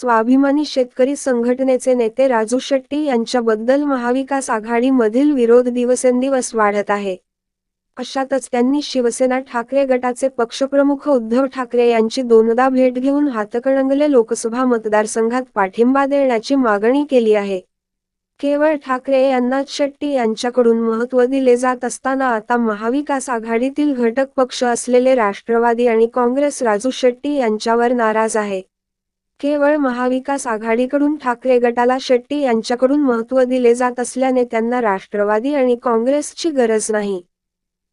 स्वाभिमानी शेतकरी संघटनेचे नेते राजू शेट्टी यांच्याबद्दल महाविकास आघाडीमधील विरोध दिवसेंदिवस वाढत आहे. अशातच त्यांनी शिवसेना ठाकरे गटाचे पक्षप्रमुख उद्धव ठाकरे यांची दोनदा भेट घेऊन हातकणंगले लोकसभा मतदारसंघात पाठिंबा देण्याची मागणी केली आहे. केवळ ठाकरे यांना शेट्टी यांच्याकडून महत्त्व दिले जात असताना आता महाविकास आघाडीतील घटक पक्ष असलेले राष्ट्रवादी आणि काँग्रेस राजू शेट्टी यांच्यावर नाराज आहे. केवळ महाविकास आघाडीकडून ठाकरे गटाला शेट्टी यांच्याकडून महत्त्व दिले जात असल्याने त्यांना राष्ट्रवादी आणि काँग्रेसची गरज नाही.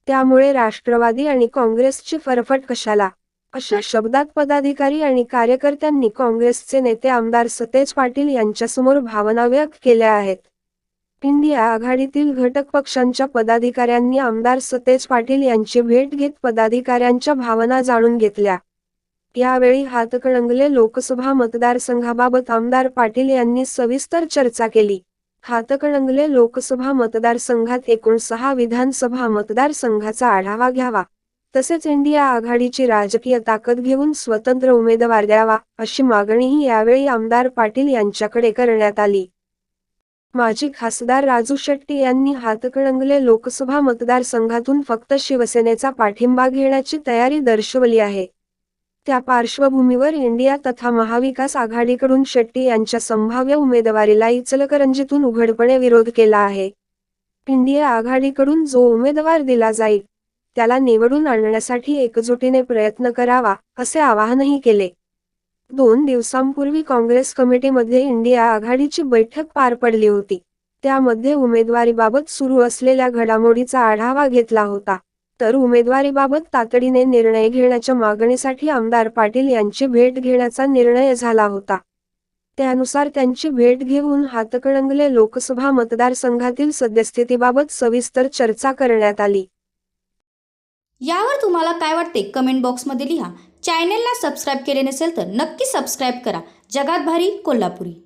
त्यामुळे राष्ट्रवादी आणि काँग्रेसची फरफट कशाला? अशा शब्दात पदाधिकारी आणि कार्यकर्त्यांनी काँग्रेसचे नेते आमदार सतेज पाटील यांच्यासमोर भावना व्यक्त केल्या आहेत. इंडिया आघाडीतील घटक पक्षांच्या पदाधिकाऱ्यांनी आमदार सतेज पाटील यांची भेट घेत पदाधिकाऱ्यांच्या भावना जाणून घेतल्या. यावेळी हातकणंगले लोकसभा मतदारसंघाबाबत आमदार पाटील यांनी सविस्तर चर्चा केली. हातकणंगले लोकसभा मतदारसंघात एकूण सहा विधानसभा मतदारसंघाचा आढावा घ्यावा. तसेच इंडिया आघाडीची राजकीय ताकद घेऊन स्वतंत्र उमेदवार द्यावा अशी मागणीही यावेळी आमदार पाटील यांच्याकडे करण्यात आली. माजी खासदार राजू शेट्टी यांनी हातकणंगले लोकसभा मतदारसंघातून फक्त शिवसेनेचा पाठिंबा घेण्याची तयारी दर्शवली आहे. त्या पार्श्वभूमीवर इंडिया तथा महाविकास आघाडीकडून शेट्टी यांच्या संभाव्य उमेदवारीला इचलकरंजीतून उघडपणे विरोध केला आहे. इंडिया आघाडीकडून जो उमेदवार दिला जाईल त्याला निवडून आणण्यासाठी एकजुटीने प्रयत्न करावा असे आवाहनही केले. दोन दिवसांपूर्वी काँग्रेस कमिटीमध्ये इंडिया आघाडीची बैठक पार पडली होती. त्यामध्ये उमेदवारीबाबत सुरू असलेल्या घडामोडीचा आढावा घेतला होता. तर उमेदवारीबाबत तातडीने निर्णय घेण्याच्या मागणीसाठी आमदार पाटील यांची भेट घेण्याचा निर्णय झाला होता. त्यानुसार त्यांची भेट घेऊन हातकणंगले लोकसभा मतदारसंघातील सद्यस्थितीबाबत सविस्तर चर्चा करण्यात आली. यावर तुम्हाला काय वाटते? कमेंट बॉक्समध्ये लिहा. चॅनेलला सबस्क्राईब केले नसेल तर नक्की सबस्क्राईब करा. जगात भारी कोल्हापुरी.